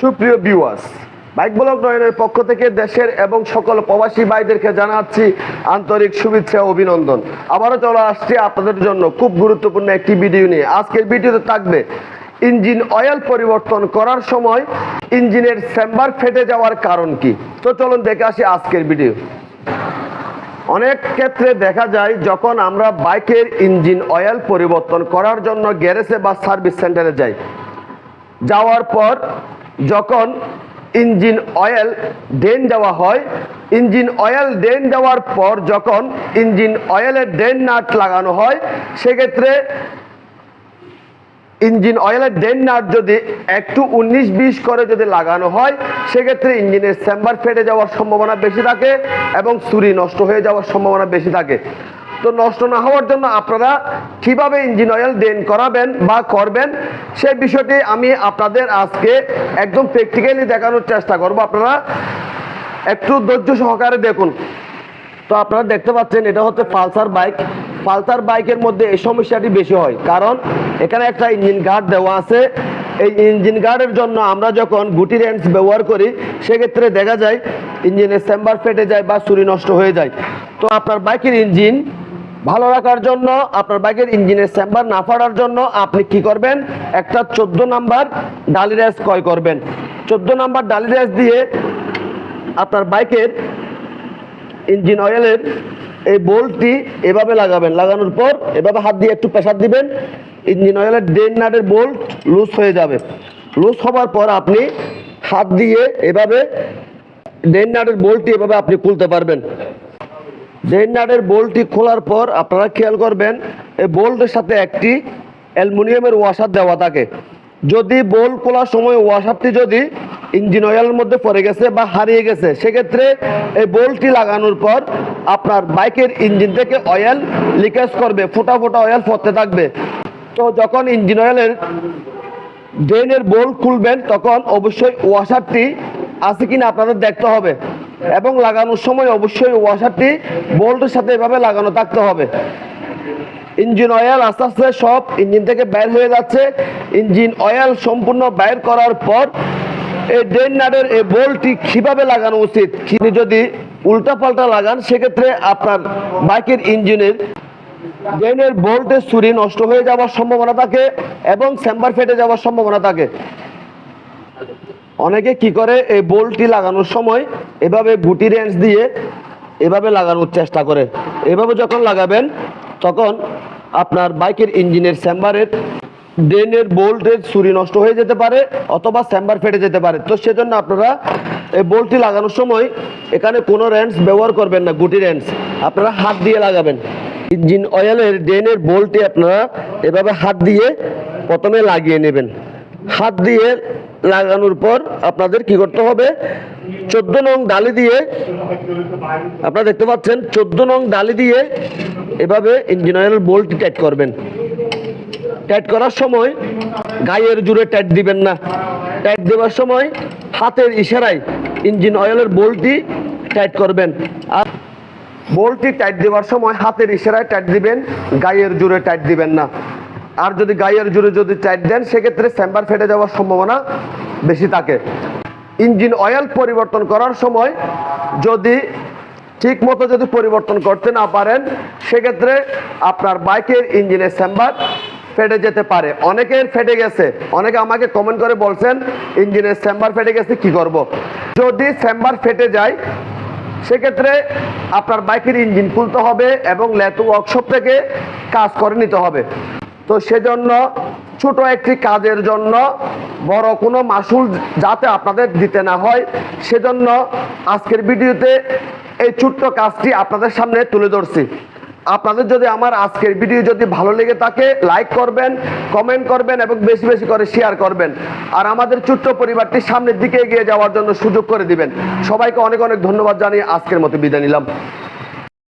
সুপ্রিয় viewers bike block নয়নের পক্ষ থেকে দেশের এবং সকল প্রবাসী ভাইদেরকে জানাচ্ছি আন্তরিক শুভেচ্ছা অভিনন্দন। আবারও চলে আসছি আপনাদের জন্য খুব গুরুত্বপূর্ণ একটি ভিডিও নিয়ে। আজকের ভিডিওতে থাকবে ইঞ্জিন অয়েল পরিবর্তন করার সময় ইঞ্জিনের চেম্বার ফেটে যাওয়ার কারণ কি? তো চলুন দেখে আসি আজকের ভিডিও অনেক ক্ষেত্রে দেখা যায়, যখন আমরা বাইকের ইঞ্জিন অয়েল পরিবর্তন করার জন্য গ্যারেজে বা সার্ভিস সেন্টারে যাই, যাওয়ার পর যখন ইঞ্জিন অয়েল ড্রেন দেওয়া হয়, ইঞ্জিন অয়েল ড্রেন দেওয়ার পর যখন ইঞ্জিন অয়েলের ড্রেন নাট লাগানো হয়, সেক্ষেত্রে ইঞ্জিন অয়েলের ড্রেন নাট যদি একটু উনিশ বিশ করে যদি লাগানো হয়, সেক্ষেত্রে ইঞ্জিনের চেম্বার ফেটে যাওয়ার সম্ভাবনা বেশি থাকে এবং চুরি নষ্ট হয়ে যাওয়ার সম্ভাবনা বেশি থাকে। তো নষ্ট না হওয়ার জন্য আপনারা কীভাবে ইঞ্জিন অয়েল ড্রেন করাবেন বা করবেন, সেই বিষয়টি আমি আপনাদের আজকে একদম প্র্যাকটিক্যালি দেখানোর চেষ্টা করব। আপনারা একটু ধৈর্য সহকারে দেখুন। তো আপনারা দেখতে পাচ্ছেন, এটা হচ্ছে পালসার বাইক। পালসার বাইকের মধ্যে এই সমস্যাটি বেশি হয়। কারণ এখানে একটা ইঞ্জিন গার্ড দেওয়া আছে। এই ইঞ্জিন গার্ডের জন্য আমরা যখন গুটি রেন্স ব্যবহার করি, সেক্ষেত্রে দেখা যায় ইঞ্জিনের চেম্বার ফেটে যায় বা চুরি নষ্ট হয়ে যায়। তো আপনার বাইকের ইঞ্জিন ভালো রাখার জন্য, আপনার বাইকের ইঞ্জিনের চেম্বার না ফাড়ার জন্য আপনি কি করবেন? একটা চোদ্দ নাম্বার ডালি রেস ক্রয় করবেন। চোদ্দ নাম্বার ডালি রেস দিয়ে আপনার বাইকের ইঞ্জিন অয়েলের এই বোল্টটি এভাবে লাগাবেন। লাগানোর পর এভাবে হাত দিয়ে একটু প্রেসার দিবেন। ইঞ্জিন অয়েলের ড্রেন নাটের বোল্ট লুজ হয়ে যাবে। লুজ হওয়ার পর আপনি হাত দিয়ে এভাবে ড্রেন নাটের বোল্টটি এভাবে আপনি খুলতে পারবেন। ড্রেন নাটের বোল্টটি খোলার পর আপনারা খেয়াল করবেন, এই বোল্টের সাথে একটি অ্যালুমিনিয়ামের ওয়াশার দেওয়া থাকে। যদি বোল খোলার সময় ওয়াশারটি যদি ইঞ্জিন অয়েলের মধ্যে পড়ে গেছে বা হারিয়ে গেছে, সেক্ষেত্রে এই বোল্টটি লাগানোর পর আপনার বাইকের ইঞ্জিন থেকে অয়েল লিকেজ করবে, ফোটা ফোটা অয়েল পড়তে থাকবে। তো যখন ইঞ্জিন অয়েলের ড্রেনের বোল্ট খুলবেন, তখন অবশ্যই ওয়াশারটি আছে কিনা আপনাদের দেখতে হবে। এবং লাগানোর সময় অবশ্যই ওয়াশারটি বোল্টের সাথে এভাবে লাগানো থাকতে হবে। ইঞ্জিন অয়েল আস্তে আস্তে সব ইঞ্জিন থেকে বের হয়ে যাচ্ছে। ইঞ্জিন অয়েল সম্পূর্ণ বের করার পর এই ড্রেন নাটের এই বোল্টটি কীভাবে লাগানো উচিত? তিনি যদি উল্টা পাল্টা লাগান, সেক্ষেত্রে আপনার বাইকের ইঞ্জিনের ড্রেনের বোল্টের চুরি নষ্ট হয়ে যাওয়ার সম্ভাবনা থাকে এবং চেম্বার ফেটে যাওয়ার সম্ভাবনা থাকে। অনেকে কি করে, এই বোল্টটি লাগানোর সময় এভাবে গুটি রেঞ্জ দিয়ে এভাবে লাগানোর চেষ্টা করে। এভাবে যখন লাগাবেন, তখন আপনার বাইকের ইঞ্জিনের চেম্বারের ড্রেনের বোল্টের চুরি নষ্ট হয়ে যেতে পারে অথবা চেম্বার ফেটে যেতে পারে। তো সেজন্য আপনারা এই বোল্টটি লাগানোর সময় এখানে কোনো রেঞ্জ ব্যবহার করবেন না, গুটি রেঞ্জ। আপনারা হাত দিয়ে লাগাবেন। ইঞ্জিন অয়েলের ড্রেনের বোল্টটি আপনারা এভাবে হাত দিয়ে প্রথমে লাগিয়ে নেবেন। হাত দিয়ে লাগানোর পর আপনাদের কি করতে হবে? চোদ্দ নং ডালি দিয়ে আপনারা দেখতে পাচ্ছেন, চোদ্দ নং ডালি দিয়ে এভাবে ইঞ্জিন অয়েল বোল্টটি টাইট করবেন। টাইট করার সময় গায়ের জুড়ে টাইট দিবেন না। টাইট দেওয়ার সময় হাতের ইশারায় ইঞ্জিন অয়েলের বোল্টটি টাইট করবেন। আর বোল্টটি টাইট দেওয়ার সময় হাতের ইশারায় টাইট দিবেন, গায়ের জুড়ে টাইট দিবেন না। আর যদি গায়ের জুড়ে যদি টাইট দেন, সেক্ষেত্রে চেম্বার ফেটে যাওয়ার সম্ভাবনা বেশি থাকে। ইঞ্জিন অয়েল পরিবর্তন করার সময় যদি ঠিক মতো যদি পরিবর্তন করতে না পারেন, সেক্ষেত্রে আপনার বাইকের ইঞ্জিনের চেম্বার ফেটে যেতে পারে। অনেকের ফেটে গেছে। অনেকে আমাকে কমেন্ট করে বলছেন, ইঞ্জিনের চেম্বার ফেটে গেছে, কি করব। যদি চেম্বার ফেটে যায়, সেক্ষেত্রে আপনার বাইকের ইঞ্জিন খুলতে হবে এবং লেতু ওয়ার্কশপ থেকে কাজ করে নিতে হবে। তো সেজন্য ছোট একটি কাজের জন্য বড় কোনো মাসুল যাতে আপনাদের দিতে না হয়, সেজন্য আজকের ভিডিওতে এই ছোট্ট কাজটি আপনাদের সামনে তুলে ধরছি। আপনাদের যদি আমার আজকের ভিডিও যদি ভালো লেগে থাকে, লাইক করবেন, কমেন্ট করবেন এবং বেশি বেশি করে শেয়ার করবেন। আর আমাদের ছোট্ট পরিবারটি সামনের দিকে এগিয়ে যাওয়ার জন্য সুযোগ করে দিবেন। সবাইকে অনেক অনেক ধন্যবাদ জানিয়ে আজকের মতো বিদায় নিলাম।